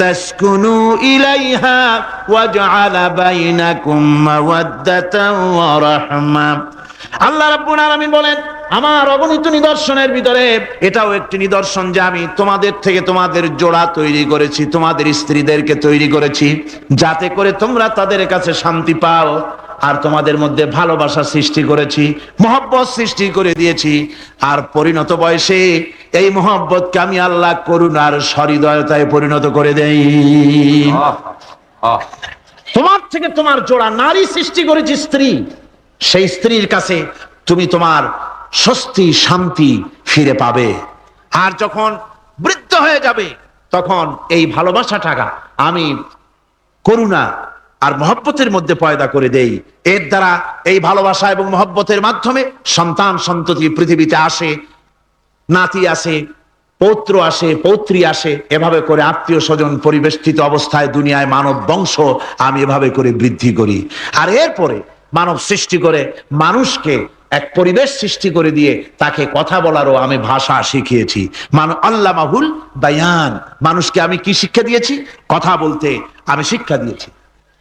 تسكنوا إليها وجعل بينكم مودة ورحمة আল্লাহ রাব্বুল আলামিন বলেন আমার অগণিত নিদর্শনের ভিতরে এটাও একটি নিদর্শন যে আমি তোমাদের থেকে তোমাদের জোড়া তৈরি করেছি তোমাদের স্ত্রীদেরকে তৈরি করেছি যাতে করে তোমরা তাদের কাছে শান্তি পাও আর তোমাদের মধ্যে ভালোবাসা সৃষ্টি করেছি, মহব্বত সৃষ্টি করে দিয়েছি। আর পরিণত বয়সে এই মহব্বতকে আমি আল্লাহ করুণার সহৃদয়তায় পরিণত করে দেই। তোমার থেকে তোমার জোড়া নারী সৃষ্টি করেছি স্ত্রী। সেই স্ত্রীর কাছে তুমি তোমার স্বস্তি, শান্তি ফিরে পাবে। আর যখন বৃদ্ধ হয়ে যাবে, তখন এই ভালোবাসা টাকা আমি করুণা আর মহব্বতের মধ্যে পয়দা করে দেই। এর দ্বারা এই ভালোবাসা এবং মহব্বতের মাধ্যমে সন্তান সন্ততি পৃথিবীতে আসে, নাতি আসে, পৌত্র আসে, পৌত্রী আসে, এভাবে করে আত্মীয় স্বজন পরিবেষ্টিত অবস্থায় দুনিয়ায় মানব বংশ আমি এভাবে করে বৃদ্ধি করি। আর এরপরে মানব সৃষ্টি করে মানুষকে এক পরিবেশ সৃষ্টি করে দিয়ে তাকে কথা বলারও আমি ভাষা শিখিয়েছি। মান আল্লাহ মাহুল বায়ান। মানুষকে আমি কি শিক্ষা দিয়েছি? কথা বলতে আমি শিক্ষা দিয়েছি।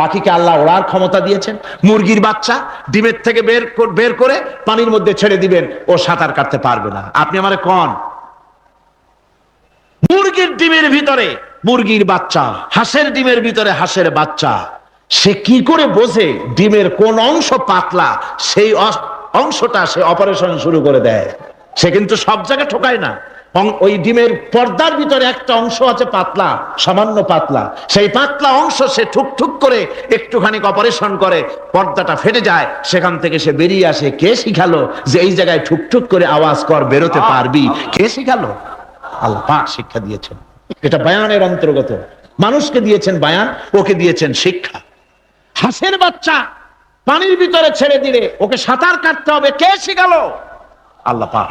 পাখিকে আল্লাহ ওড়ার ক্ষমতা দিয়েছেন। মুরগির বাচ্চা ডিমের থেকে বের বের করে পানির মধ্যে ছেড়ে দিবেন, ও সাঁতার কাটতে পারবে না। আপনি আমারে কন? মুরগির ডিমের ভিতরে মুরগির বাচ্চা, হাঁসের ডিমের ভিতরে হাঁসের বাচ্চা, সে কি করে বোঝে ডিমের কোন অংশ পাতলা, সেই অংশটা সে অপারেশন শুরু করে দেয়। সে কিন্তু সব জায়গায় ঠোকায় না। ওই ডিমের পর্দার ভিতরে একটা অংশ আছে পাতলা সামান্য পাতলা। সেই পাতলা অংশ সে ঠুক ঠুক করে একটুখানি অপারেশন করে পর্দাটা ফেটে যায় সেখান থেকে সে বেরিয়ে আসে। কে শিখালো যে এই জায়গায় ঠুক ঠুক করে আওয়াজ কর বেরোতে পারবি? কে শিখালো? আল্লাহ পাক শিক্ষা দিয়েছেন। এটা বায়ানের অন্তর্গত। মানুষকে দিয়েছেন বায়ান ওকে দিয়েছেন শিক্ষা। হাঁসের বাচ্চা পানির ভিতরে ছেড়ে দিলে ওকে সাঁতার কাটতে হবে। কে শিখালো? আল্লাহ পাক।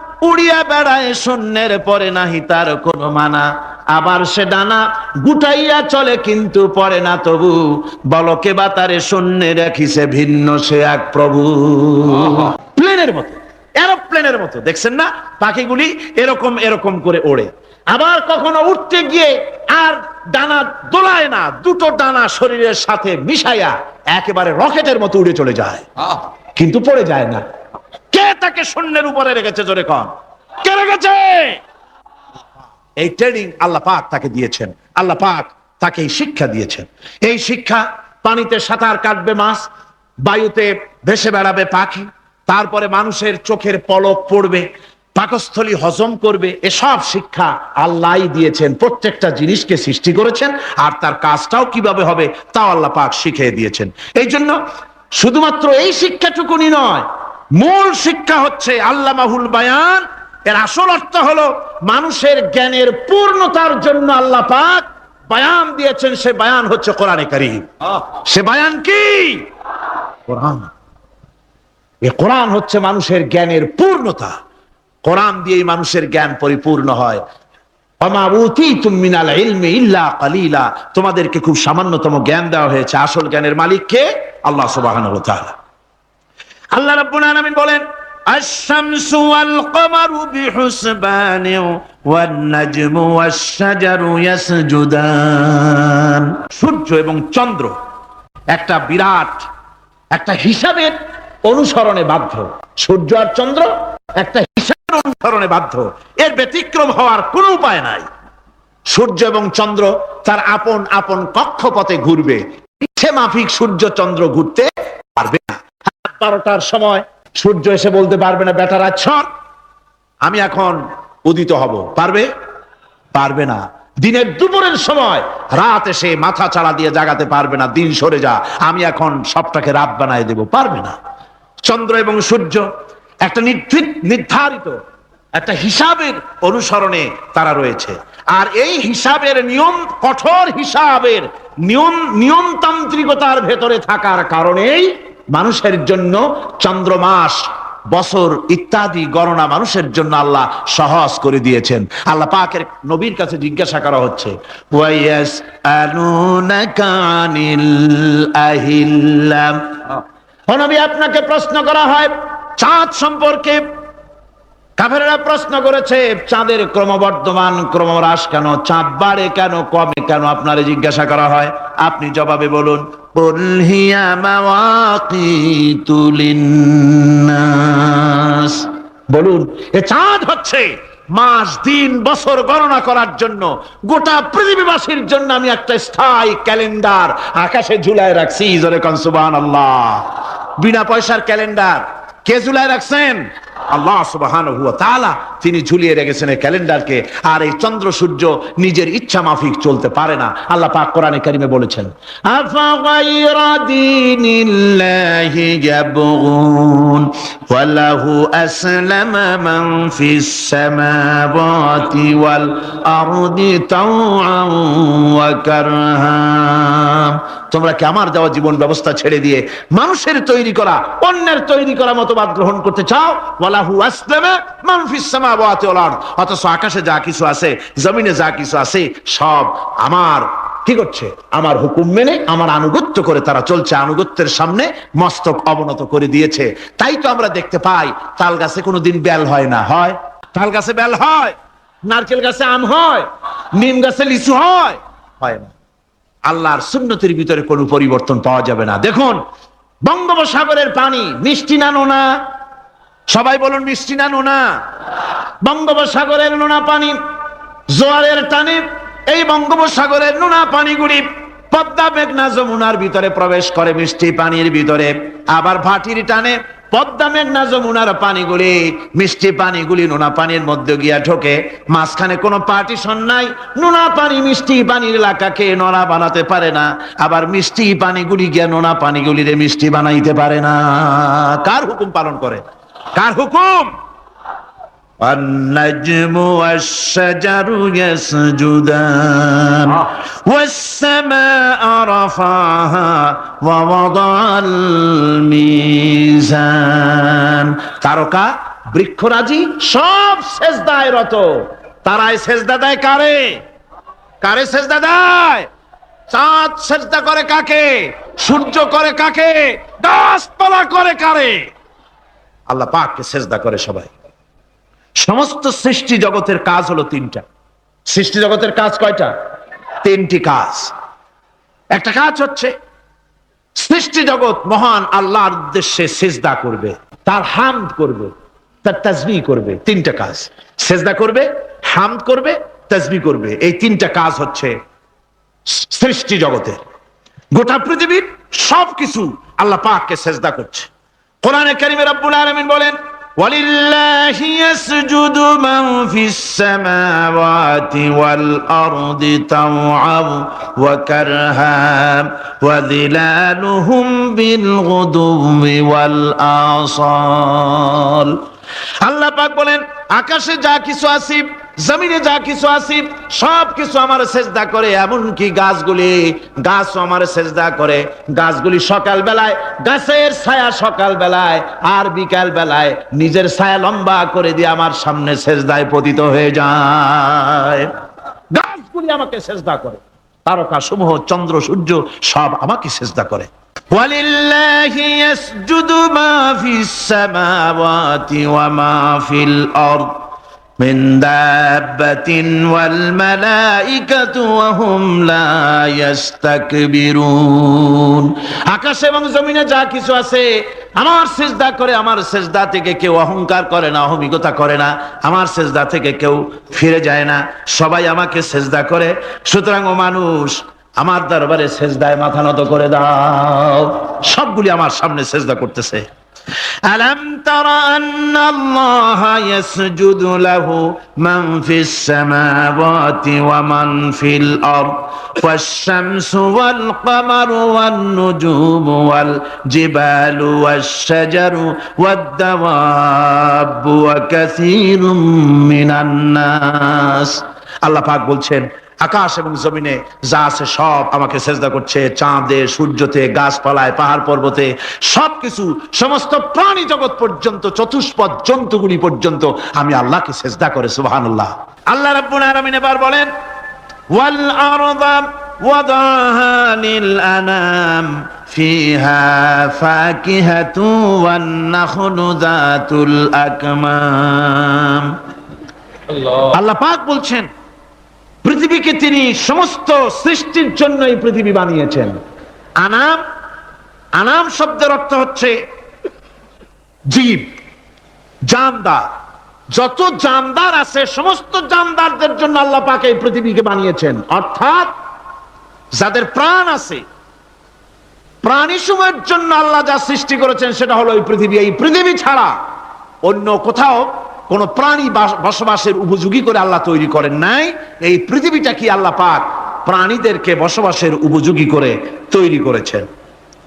উড়িয়া বেড়ায় শূন্যের পরে নাহি তার কোনো মানা। আবার সে ডানা গুটাইয়া চলে কিন্তু পরে না তবু। বলকে বা তারে শূন্যে রাখিছে ভিন্ন সে এক প্রভু। প্লেনের মতো এরোপ্লেনের মতো দেখছেন না? পাখিগুলি এরকম এরকম করে ওড়ে। আবার কখনো উঠতে গিয়ে আর ডানা দোলায় না দুটো ডানা শরীরের সাথে মিশাইয়া একেবারে রকেটের মতো উড়ে চলে যায়। কিন্তু পড়ে যায় না। কে তাকে শূন্যের উপরে রেখেছে জোরে কন? কে রেখেছে? এই ট্রেনিং আল্লাহ পাক তাকে দিয়েছেন। আল্লাহ পাক তাকে এই শিক্ষা দিয়েছেন। এই শিক্ষা পানিতে সাঁতার কাটবে মাছ, বায়ুতে ভেসে বেড়াবে পাখি, তারপরে মানুষের চোখের পলক পড়বে, পাকস্থলী হজম করবে, এসব শিক্ষা আল্লাহই দিয়েছেন। প্রত্যেকটা জিনিসকে সৃষ্টি করেছেন আর তার কাজটাও কীভাবে হবে তাও আল্লাহ পাক শিখিয়ে দিয়েছেন। এই জন্য শুধুমাত্র এই শিক্ষাটুকুনি নয় মূল শিক্ষা হচ্ছে আল্লাহ মাহুল বায়ান। এর আসল অর্থ হলো মানুষের জ্ঞানের পূর্ণতার জন্য আল্লাহ পাক বায়ান দিয়েছেন। সে বায়ান হচ্ছে কোরআনে কারীম। সে বায়ান কি? কোরআন। এ কোরআন হচ্ছে মানুষের জ্ঞানের পূর্ণতা। কোরআন দিয়েই মানুষের জ্ঞান পরিপূর্ণ হয়। তোমাদেরকে খুব সামান্যতম জ্ঞান দেওয়া হয়েছে। আসল জ্ঞানের মালিককে আল্লাহ তাআলা। আল্লাহ রাব্বুল আলামিন বলেন الشمس والقمر بحسبان والنجم والشجر يسجدان সূর্য এবং চন্দ্র একটা বিরাট একটা হিসাবের অনুসরণে বাধ্য সূর্য আর চন্দ্র একটা হিসাবের অনুসরণে বাধ্য এর ব্যতিক্রম হওয়ার কোনো উপায় নাই সূর্য এবং চন্দ্র তার আপন আপন কক্ষপথে ঘুরবে ইচ্ছে মাফিক সূর্য চন্দ্র ঘুরতে পারবে না রাত বারোটার সময় সূর্য এসে বলতে পারবে না বেটারা ছট আমি এখন উদিত হব। পারবে? পারবে না। দিনের দুপুরের সময় রাত এসে মাথা চাড়া দিয়ে জাগাতে পারবে না, দিন সরে যা। আমি এখন সবটাকে রাত বানায় দেব। পারবে না। চন্দ্র এবং সূর্য একটা নির্ধি- নির্ধারিত, একটা হিসাবের অনুসরণে তারা রয়েছে। আর এই হিসাবের নিয়ম, কঠোর হিসাবের নিয়ম নিয়মতান্ত্রিকতার ভেতরে থাকার কারণেই মানুষের জন্য চন্দ্র মাস বছর ইত্যাদি গণনা মানুষের জন্য আল্লাহ সহজ করে দিয়েছেন। আল্লাহ পাকের নবীর কাছে জিজ্ঞাসা করা হচ্ছে আপনাকে প্রশ্ন করা হয়, চাঁদ সম্পর্কে? কাফেরেরা প্রশ্ন করেছে, চাঁদের ক্রমবর্ধমান ক্রমহ্রাস কেন? চাঁদ বাড়ে কেন? কমে কেন? আপনারে জিজ্ঞাসা করা হয়। আপনি জবাবে বলুন "কুল হিয়া মাওয়াকিতু লিন্নাস।" বলুন, এ চাঁদ হচ্ছে মাস, দিন, বছর গণনা করার জন্য। গোটা পৃথিবীবাসীর জন্য আমি একটা স্থায়ী ক্যালেন্ডার আকাশে ঝুলায় রাখছি, জোরে কনসুবান আল্লাহ বিনা পয়সার ক্যালেন্ডার। কে ঝুলায় রাখছেন? আল্লাহ সুবহানাহু ওয়া তাআলা তিনি ঝুলিয়ে রেখেছেন এই ক্যালেন্ডারকে। আর এই চন্দ্র সূর্য নিজের ইচ্ছা মাফিক চলতে পারে না। আল্লাহ পাক কোরআনে কারিমে বলেছেন আফাগাইরা দীনিল্লাহি ইয়াবগুন, ওয়ালাহু আসলামা মান ফিস সামাওয়াতি তোমরা কি আমার দেওয়া জীবন ব্যবস্থা ছেড়ে দিয়ে মানুষের তৈরি করা, অন্যের তৈরি করা মতবাদ গ্রহণ করতে চাও? ওয়ালাহু আসলামা অথচ আকাশে যা কিছু আছে, জমিনে যা কিছু আছে, সব আমার। কি করছে? আমার হুকুম মেনে, আমার আনুগত্য করে তারা চলছে। আনুগত্যের সামনে মস্তক অবনত করে দিয়েছে। তাই তো আমরা দেখতে পাই, তাল গাছে কোনোদিন বেল হয় না। হয়? তাল গাছে বেল হয়? নারকেল গাছে আম হয়? নিম গাছে লিচু হয়? হয় না। আল্লাহর সুন্নতির ভিতরে কোনো পরিবর্তন পাওয়া যাবে না। দেখুন, বঙ্গোপসাগরের পানি মিষ্টি না নোনা? সবাই বলুন মিষ্টি না নোনা? বঙ্গোপসাগরের নোনা পানি জোয়ারের টানে, এই বঙ্গোপসাগরের নোনা পানিগুলি পদ্মা, মেঘনা, যমুনার ভিতরে প্রবেশ করে মিষ্টি পানির ভিতরে। আবার ভাটির টানে পদ্মা মেঘনা যমুনার পানিগুলি, মিষ্টি পানিগুলি নোনা পানির মধ্যে গিয়া ঢোকে। মাঝখানে কোনো পার্টিশন নাই, নোনা পানি মিষ্টি পানির এলাকাকে নোনা বানাতে পারে না। আবার মিষ্টি পানিগুলি গিয়া নোনা পানিগুলিরে মিষ্টি বানাইতে পারে না। কার হুকুম পালন করে? কার হুকুম? النجم والشجر يسجدان والسماء رفعها ووضع الميزان তারকা বৃক্ষরাজি সব সেজদায় রত তারাই সেজদা দেয় কারে কারে সেজদা দেয় চাঁদ সেজদা করে কাকে সূর্য করে কাকে গাছপালা করে কারে আল্লাহ পাককে সেজদা করে সবাই সমস্ত সৃষ্টি জগতের কাজ হলো তিনটা। সৃষ্টি জগতের কাজ কয়টা? তিনটি কাজ। একটা কাজ হচ্ছে, সৃষ্টি জগৎ মহান আল্লাহর উদ্দেশ্যে সেজদা করবে, তার হামদ করবে, তার তাজবি করবে, তিনটা কাজ। সেজদা করবে, হামদ করবে, তাজবি করবে। এই তিনটা কাজ হচ্ছে সৃষ্টি জগতের। গোটা পৃথিবীর সবকিছু আল্লাহ পাককে সেজদা করছে। কোরআনে কারিমে রব্বুল আলামিন বলেন ولله يسجد من في السماوات والأرض طوعا وكرها وظلالهم بالغدو والآصال আল্লাহ পাক বলেন আকাশে যা কিছু আছে জমিনে যা কিছু আছে সব কিছু আমার সেজদা করে এমনকি গাছগুলি গাছও আমার সেজদা করে গাছগুলি সকাল বেলায় গাছের ছায়া সকাল বেলায় আর বিকাল বেলায় নিজের ছায়া লম্বা করে দিয়ে আমার সামনে সেজদায় পতিত হয়ে যায় গাছগুলি আমাকে সেজদা করে তারকা সমূহ চন্দ্র সূর্য সব আমাকে সেজদা করে ولله يسجد ما في السماوات وما في الأرض من دابة والملائكة وهم لا يستكبرون আকাশ এবং জমিনে যা কিছু আছে আমার সেজদা করে আমার সেজদা থেকে কেউ অহংকার করে না অহমিকতা করে না আমার সেজদা থেকে কেউ ফিরে যায় না সবাই আমাকে সেজদা করে সুতরাং ও মানুষ আমার দরবারে সেজদায় মাথা নত করে দাও সবগুলি আমার সামনে সেজদা করতেছে ألم تر أن الله يسجد له من في السماوات ومن في الأرض والشمس والقمر والنجوم والجبال والشجر والدواب وكثير من الناس আল্লাহ পাক বলছেন আকাশ এবং জমিনে যা আছে সব আমাকে সেজদা করছে। চাঁদে সূর্যতে গাছপালায় পাহাড় পর্বতে সবকিছু সমস্ত প্রাণী জগৎ পর্যন্ত চতুষ্পদ জন্তুগুলি পর্যন্ত আমি আল্লাহকে সেজদা করে সুবহানাল্লাহ। আল্লাহ আল্লাহ রাব্বুল আলামিন এবার বলেন ওয়াল আরদা ওয়াদাহা লিল আনাম ফিহা ফাকিহাতু ওয়ান নাখলু যাতুল আকমাম। আল্লাহ পাক বলছেন পৃথিবীকে তিনি সমস্ত সৃষ্টির জন্য এই পৃথিবী বানিয়েছেন। আনাম আনাম শব্দের অর্থ হচ্ছে জীব, জানদার। যত জানদার আছে, সমস্ত জানদারদের জন্য আল্লাহ পাক এই পৃথিবীকে বানিয়েছেন। অর্থাৎ যাদের প্রাণ আছে, প্রাণী সময়ের জন্য আল্লাহ যা সৃষ্টি করেছেন, সেটা হলো এই পৃথিবী। এই পৃথিবী ছাড়া অন্য কোথাও কোন প্রাণী বাস- বসবাসের উপযোগী করে আল্লাহ তৈরি করেন নাই, এই পৃথিবীটা কি আল্লাহ পাক প্রাণীদেরকে বসবাসের উপযোগী করে তৈরি করেছেন?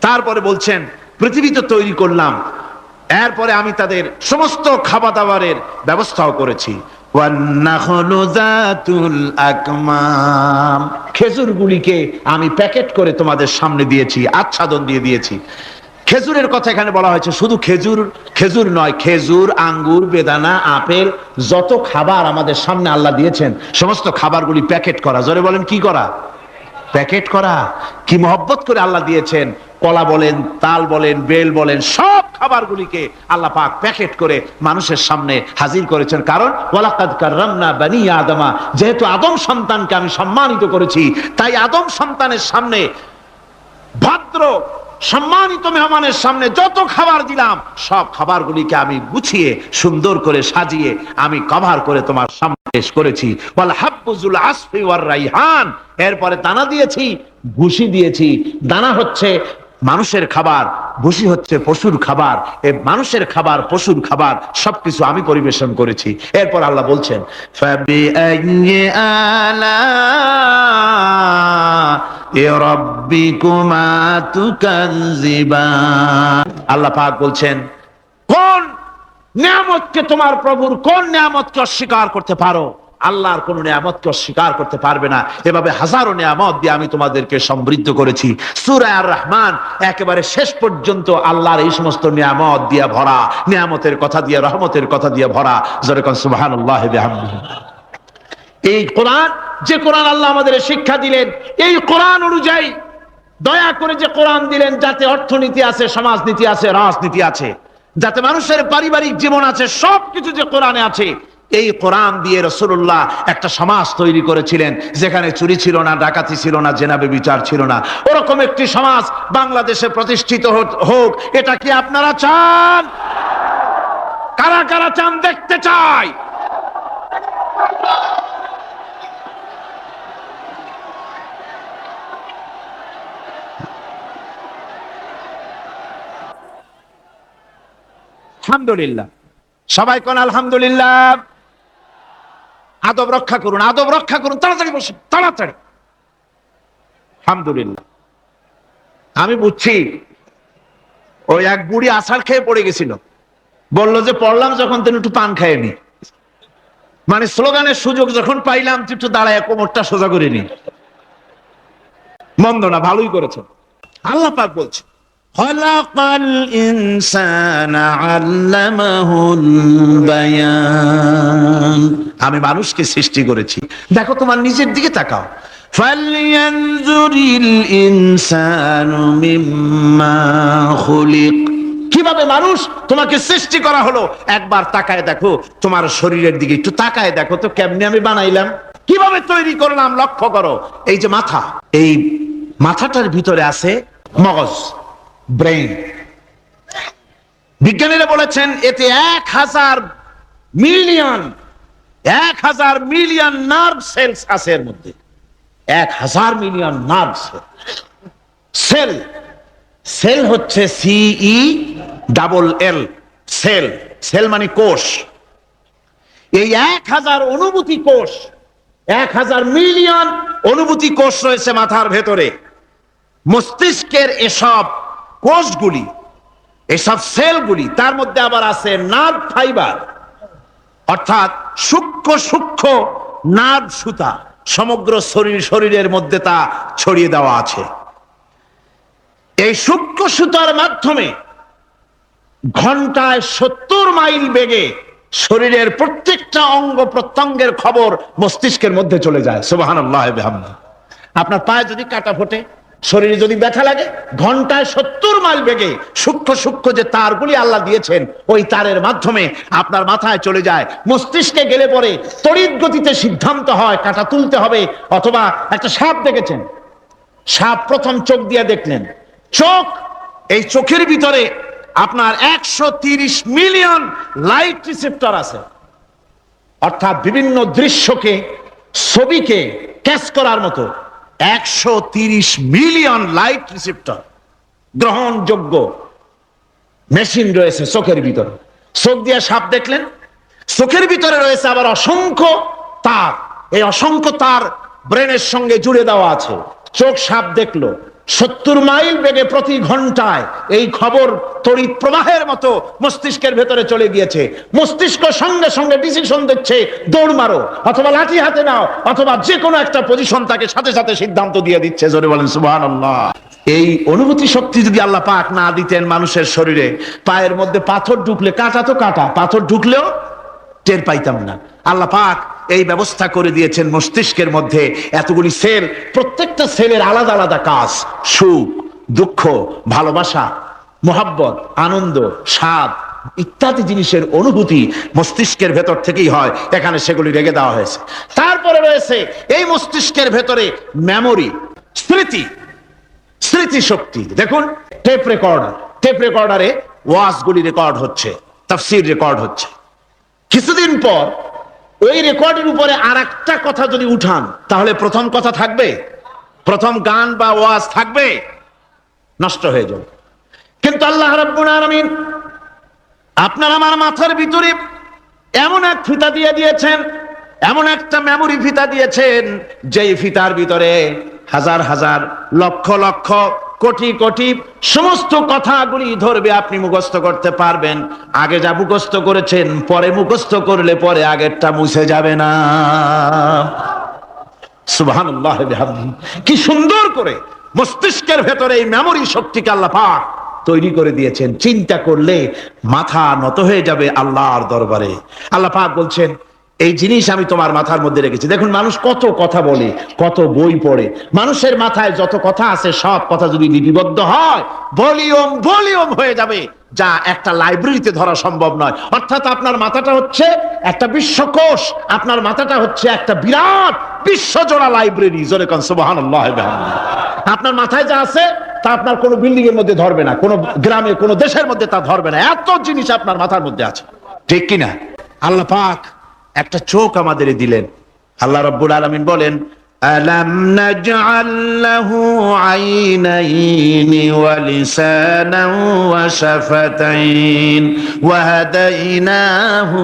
তারপরে বলছেন, পৃথিবী তো তৈরি করলাম, এরপরে আমি তাদের সমস্ত খাবার দাবারের ব্যবস্থাও করেছি। খেজুরগুলিকে আমি প্যাকেট করে তোমাদের সামনে দিয়েছি, আচ্ছাদন দিয়ে দিয়েছি। খেজুরের কথা এখানে বলা হয়েছে। শুধু খেজুর খেজুর নয়, খেজুর, আঙ্গুর, বেদানা, আপেল, যত খাবার আমাদের সামনে আল্লাহ দিয়েছেন, সমস্ত খাবারগুলি প্যাকেট করা। জোরে বলেন, কি করা? প্যাকেট করা। কি মহব্বত করে আল্লাহ দিয়েছেন? কলা বলেন, তাল বলেন, বেল বলেন, সব খাবারগুলিকে আল্লাহ পাক প্যাকেট করে মানুষের সামনে হাজির করেছেন। কারণ, ওয়ালাকাদ কাররামনা বানি আদমা, যেহেতু আদম সন্তানকে আমি সম্মানিত করেছি, তাই আদম সন্তানের সামনে ভদ্র সম্মানিত মেহমানের সামনে যত খাবার দিলাম, সব খাবারগুলিকে আমি গুছিয়ে, সুন্দর করে সাজিয়ে, আমি কভার করে তোমার সামনে পেশ করেছি। বল হাব্বুজুল আসফি ওয়ার রাইহান। এরপরে দানা দিয়েছি ভুসি দিয়েছি। দানা হচ্ছে মানুষের খাবার, ভুসি হচ্ছে পশুর খাবার, এ মানুষের খাবার, পশুর খাবার, সবকিছু আমি পরিবেশন করেছি। এরপর আল্লাহ বলছেন আল্লাহ পাক বলছেন, কোন নিয়ামতকে তোমার প্রভুর কোন নিয়ামতকে অস্বীকার করতে পারো? আল্লাহর কোন নিয়ামতকে অস্বীকার করতে পারবে না। এভাবে হাজারো নিয়ামত দিয়ে আমি তোমাদেরকে সমৃদ্ধ করেছি। সূরা আর রহমান একেবারে শেষ পর্যন্ত আল্লাহর এই সমস্ত নিয়ামত দিয়ে ভরা। নিয়ামতের কথা দিয়ে, রহমতের কথা দিয়ে ভরা। যেরকম বিহামদিহি। এই কোরআন, যে কোরআন আল্লাহ আমাদের শিক্ষা দিলেন, এই কোরআন অনুযায়ী দয়া করে যে কোরআন দিলেন, যাতে অর্থনীতি আছে, সমাজনীতি আছে, রাজনীতি আছে, যাতে মানুষের পারিবারিক জীবন আছে, সবকিছু যে কোরআনে আছে এই কোরআন দিয়ে রসুল্লাহ একটা সমাজ তৈরি করেছিলেন, যেখানে চুরি ছিল না, ডাকাতি ছিল না, জেনাবে বিচার ছিল না। ওরকম একটি সমাজ বাংলাদেশে প্রতিষ্ঠিত হোক, এটা কি আপনারা চান? কারা কারা চান দেখতে চাই। আলহামদুলিল্লাহ। সবাই কোন আলহামদুলিল্লাহ? আদব রক্ষা করুন, আদব রক্ষা করুন, তাড়াতাড়ি বসুন, তাড়াতাড়ি। আলহামদুলিল্লাহ। আমি বুঝছি, ওই এক বুড়ি আষাঢ় খেয়ে পড়ে গেছিল। বলল যে, পড়লাম যখন, তিনি একটু পান খায়নি মানে স্লোগানের সুযোগ যখন পাইলাম তুই একটু দাঁড়ায়, কোমরটা সোজা করে নি। মন্দ না, ভালোই করেছ আল্লাহ পাক বলছে خلق الإنسان علمه البيان আমি মানুষকে সৃষ্টি করেছি দেখো তোমার নিজের দিকে তাকাও فلينظر الإنسان مما خلق কি কিভাবে মানুষ তোমাকে সৃষ্টি করা হলো একবার তাকায় দেখো তোমার শরীরের দিকে একটু তাকায় দেখো তো কেমনে আমি বানাইলাম কিভাবে তৈরি করলাম লক্ষ্য করো এই যে মাথা এই মাথাটার ভিতরে আছে মগজ ব্রেন বিজ্ঞানীরা বলেছেন, এতে এক হাজার মিলিয়ন এক হাজার মিলিয়ন নার্ভ সেলস আছে এর মধ্যে। এক হাজার মিলিয়ন নার্ভ সেল সেল হচ্ছে সিই ডাবল এল সেল সেল মানে কোষ। এই এক হাজার অনুভূতি কোষ, এক হাজার মিলিয়ন অনুভূতি কোষ রয়েছে মাথার ভেতরে। মস্তিষ্কের এসব কোষগুলি, এসব সেলগুলি, তার মধ্যে আবার আছে নার্ভ ফাইবার, অর্থাৎ সূক্ষ্ম সূক্ষ্ম নার্ভ সুতা, সমগ্র শরীর, শরীরের মধ্যে তা ছড়িয়ে দেওয়া আছে। এই সূক্ষ্ম সুতার মাধ্যমে ঘন্টায় সত্তর মাইল বেগে শরীরের প্রত্যেকটা অঙ্গ প্রত্যঙ্গের খবর মস্তিষ্কের মধ্যে চলে যায়। সুবাহান আপনার পায়ে যদি কাটা ফোটে শরীরে যদি ব্যথা লাগে, ঘন্টায় সত্তর মাইল বেগে সূক্ষ্ম সূক্ষ্ম যে তারগুলি আল্লাহ দিয়েছেন, ওই তারের মাধ্যমে আপনার মাথায় চলে যায়। মস্তিষ্কে গেলে পরে তড়িৎ গতিতে সিদ্ধান্ত হয়, কাটা তুলতে হবে, অথবা একটা সাপ দেখেছেন? সাপ প্রথম চোখ দিয়ে দেখলেন। চোখ, এই চোখের ভিতরে আপনার একশো মিলিয়ন লাইট রিসেপ্টর আছে। অর্থাৎ বিভিন্ন দৃশ্যকে, ছবিকে ক্যাচ করার মতো। একশো তিরিশ মিলিয়ন লাইট রিসিপ্টার গ্রহণযোগ্য মেশিন রয়েছে চোখের ভিতরে। চোখ দিয়ে সাপ দেখলেন, চোখের ভিতরে রয়েছে আবার অসংখ্য তার। এই অসংখ্য তার ব্রেনের সঙ্গে জুড়ে দেওয়া আছে। চোখ সাপ দেখল সত্তর মাইল বেগে প্রতি ঘন্টায় এই খবর তড়িৎ প্রবাহের মতো মস্তিষ্কের ভেতরে চলে গিয়েছে। মস্তিষ্ক সঙ্গে সঙ্গে ডিসিশন দিচ্ছে, দৌড় মারো, অথবা লাঠি হাতে নাও, অথবা যে কোনো একটা পজিশন তাকে সাথে সাথে সিদ্ধান্ত দিয়ে দিচ্ছে, জোরে বলেন, সুবহানাল্লাহ। এই অনুভূতি শক্তি যদি আল্লাহ পাক না দিতেন মানুষের শরীরে, পায়ের মধ্যে পাথর ঢুকলে কাটা তো কাটা, পাথর ঢুকলেও টের পাইতাম না। আল্লাহ পাক এই ব্যবস্থা করে দিয়েছেন মস্তিষ্কের মধ্যে এতগুলি সেল, প্রত্যেকটা সেলের আলাদা আলাদা কাজ। সুখ, দুঃখ, ভালোবাসা, মোহাব্বত, আনন্দ, স্বাদ ইত্যাদি জিনিসের অনুভূতি মস্তিষ্কের ভেতর থেকেই হয়। এখানে সেগুলি রেখে দেওয়া হয়েছে। তারপরে রয়েছে এই মস্তিষ্কের ভেতরে মেমোরি স্মৃতি স্মৃতি শক্তি দেখুন টেপ রেকর্ডার টেপ রেকর্ডারে ওয়াজগুলি রেকর্ড হচ্ছে, তাফসির রেকর্ড হচ্ছে। কিছুদিন পর ওই রেকর্ডের উপরে আর একটা কথা যদি উঠান, তাহলে প্রথম কথা থাকবে? প্রথম গান বা ওয়াজ থাকবে? নষ্ট হয়ে যাবে। কিন্তু আল্লাহ রাব্বুল আপনার আমার মাথার ভিতরে এমন এক ফিতা দিয়ে দিয়েছেন, এমন একটা মেমোরি ফিতা দিয়েছেন, যেই ফিতার ভিতরে হাজার হাজার লক্ষ লক্ষ কোটি কোটি সমস্ত কথাগুলি ধরবে আপনি মুখস্থ করতে পারবেন। আগে যা মুখস্থ করেছেন, পরে মুখস্থ করলে পরে আগেরটা মুছে যাবে না। কি সুন্দর করে মস্তিষ্কের ভেতরে এই মেমোরি শক্তিকে আল্লাহ তৈরি করে দিয়েছেন। চিন্তা করলে মাথা নত হয়ে যাবে আল্লাহর দরবারে। আল্লাহ পাক বলছেন এই জিনিস আমি তোমার মাথার মধ্যে রেখেছি। দেখুন, মানুষ কত কথা বলে, কত বই পড়ে। মানুষের মাথায় যত কথা আছে, সব কথা যদি লিপিবদ্ধ হয়, ভলিউম ভলিউম হয়ে যাবে। যা একটা লাইব্রেরিতে ধরা সম্ভব নয়। অর্থাৎ আপনার মাথাটা হচ্ছে একটা বিশ্বকোষ, আপনার মাথাটা হচ্ছে একটা বিরাট বিশ্বজোড়া লাইব্রেরি। জোরে আপনার মাথায় যা আছে, তা আপনার কোনো বিল্ডিং এর মধ্যে ধরবে না, কোনো গ্রামে, কোনো দেশের মধ্যে তা ধরবে না। এত জিনিস আপনার মাথার মধ্যে আছে। ঠিক কিনা? আল্লাহ পাক একটা চোখ আমাদের দিলেন। আল্লাহ রব্বুল আলমিন বলেন আইনাইনি ওয়া লিসানান ওয়া শাফাতাইন ওয়া হাদাইনাহু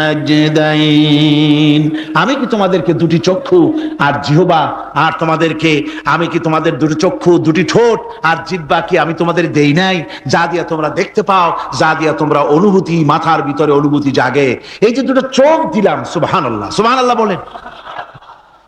নাজদাইন আমি কি তোমাদেরকে দুটি চক্ষু আর জিহবা? আর তোমাদেরকে আমি কি তোমাদের দুটি চক্ষু, দুটি ঠোঁট আর জিহ্বা কি আমি তোমাদের দেই নাই? যা দিয়া তোমরা দেখতে পাও, যা দিয়া তোমরা অনুভূতি, মাথার ভিতরে অনুভূতি জাগে। এই যে দুটো চোখ দিলাম, সুবহানাল্লাহ সুবহানাল্লাহ বলেন।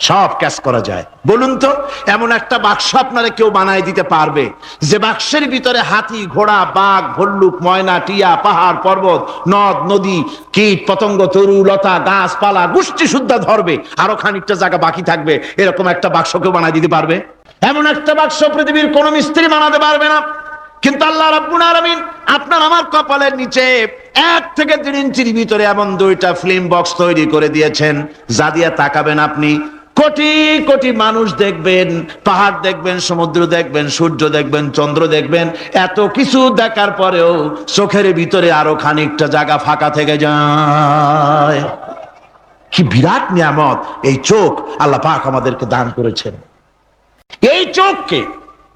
সব ক্যাচ করা যায়। বলুন তো, এমন একটা বাক্স আপনারা কেউ বানায় দিতে পারবে? যে বাক্সের ভিতরে হাতি, ঘোড়া, বাঘ, ভল্লুক, ময়না, টিয়া, পাহাড়, পর্বত, নদ, নদী, কীট, পতঙ্গ, তরু, লতা, গাছপালা, গোষ্ঠী শুদ্ধা ধরবে, আরও খানিকটা জায়গা বাকি থাকবে। এরকম একটা বাক্স কেউ বানায় দিতে পারবে? এমন একটা বাক্স পৃথিবীর কোন মিস্ত্রি বানাতে পারবে না। কিন্তু আল্লাহ রাব্বুল আলামিন আপনার আমার কপালের নিচে এক থেকে তিন ইঞ্চির ভিতরে এমন দুইটা ফিল্ম বক্স তৈরি করে দিয়েছেন। যা দিয়ে তাকাবেন আপনি কোটি কোটি মানুষ দেখবেন, পাহাড় দেখবেন, সমুদ্র দেখবেন, সূর্য দেখবেন, চন্দ্র দেখবেন, এত কিছু দেখার পরেও চোখের ভিতরে আরও খানিকটা জায়গা ফাঁকা থেকে যায়। কি বিরাট নিয়ামত, এই চোখ আল্লাহ পাক আমাদেরকে দান করেছেন। এই চোখকে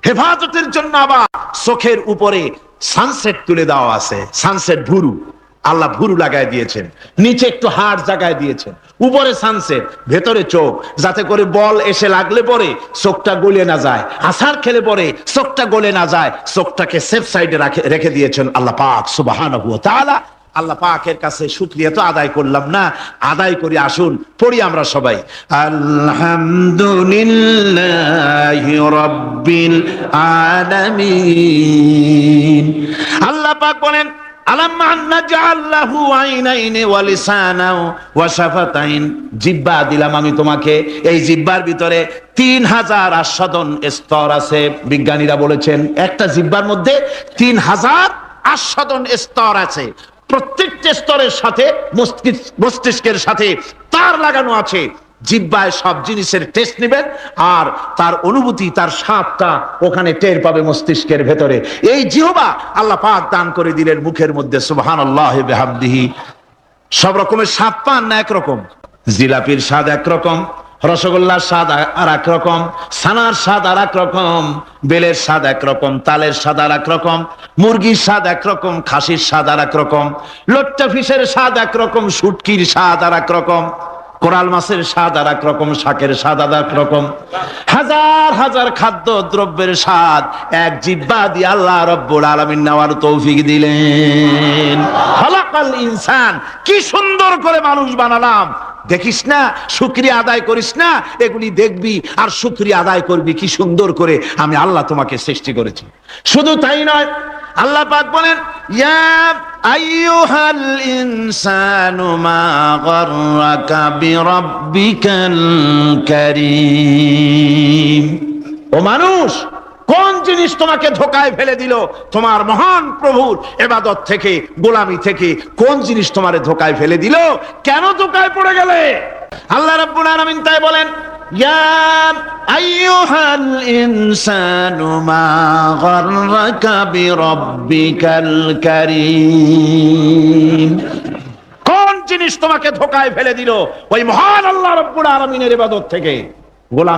হেফাজতের জন্য আবার চোখের উপরে সানসেট তুলে দেওয়া আছে সানসেট ভুরু। আল্লাহ ভুরু লাগায় দিয়েছেন, নিচে একটু হাড় জাগায় দিয়েছেন, উপরে সানসেট ভেতরে চোখ, যাতে করে বল এসে লাগলে পরে চোখটা গলে না যায় আসার খেলে পরে চোখটা গলে না যায়, চোখটাকে সেফ সাইডে রেখে দিয়েছেন আল্লাহ পাক সুবহানাহু ওয়া আল্লাহ পাকের কাছে শুক্রিয়া তো আদায় করলাম না, আদায় করি আসুন, পড়ি আমরা সবাই। আলামিন। আল্লাহ পাক বলেন জিহ্বা দিলাম আমি তোমাকে। এই জিহ্বার ভিতরে তিন হাজার আস্বাদন স্তর আছে, বিজ্ঞানীরা বলেছেন। একটা জিহ্বার মধ্যে তিন হাজার আস্বাদন স্তর আছে। প্রত্যেকটা স্তরের সাথে মস্তিষ্ক- মস্তিষ্কের সাথে তার লাগানো আছে। জিব্বায় সব জিনিসের টেস্ট নেবেন আর তার অনুভূতি, তার স্বাদটা ওখানে টের পাবে মস্তিষ্কের ভেতরে। এই জিহবা আল্লাহ পাক দান করে দিলেন মুখের মধ্যে সুবহান আল্লাহ বেহামদিহি। সব রকমের স্বাদ পান না একরকম। জিলাপির স্বাদ একরকম, রসগোল্লার স্বাদ আর এক রকম সানার স্বাদ আর এক রকম বেলের স্বাদ একরকম, তালের স্বাদ আর এক রকম মুরগির স্বাদ একরকম, খাসির স্বাদ আর এক রকম লোট্টা ফিশের স্বাদ একরকম সুটকির স্বাদ আর এক রকম কোরাল মাছের স্বাদ আর এক রকম, শাকের স্বাদ আর এক রকম। হাজার হাজার খাদ্য দ্রব্যের স্বাদ, এক জিব্বা দিয়ে আল্লাহ রব্বুল আলামিন নেওয়ার তৌফিক দিলেন। খালাকাল ইনসান, কি সুন্দর করে মানুষ বানালাম। দেখিস না, শুক্রিয়া আদায় করিস না, এগুলি দেখবি আর শুক্রিয়া আদায় করবি, কি সুন্দর করে আমি আল্লাহ তোমাকে সৃষ্টি করেছি। শুধু তাই নয় আল্লাহ পাক বলেন, ইয়া আইয়ুহাল ইনসানু মা গররাকা বিরাব্বিকাল কারীম। ও মানুষ, কোন জিনিস তোমাকে ধোকায় ফেলে দিল? তোমার মহান প্রভুর এবাদত থেকে, গোলামি থেকে কোন জিনিস তোমারে ধোকায় ফেলে দিল? কেন ধোকায় পড়ে গেলে? আল্লাহ রাব্বুল আলামিন তাই বলেন ইয়া আইয়ুহাল ইনসানু মা গররাকা বিরাব্বিকাল কারীম কোন জিনিস তোমাকে ধোকায় ফেলে দিল? ওই মহান আল্লাহ রব্বুল আলমিনের ইবাদত থেকে। গোলাম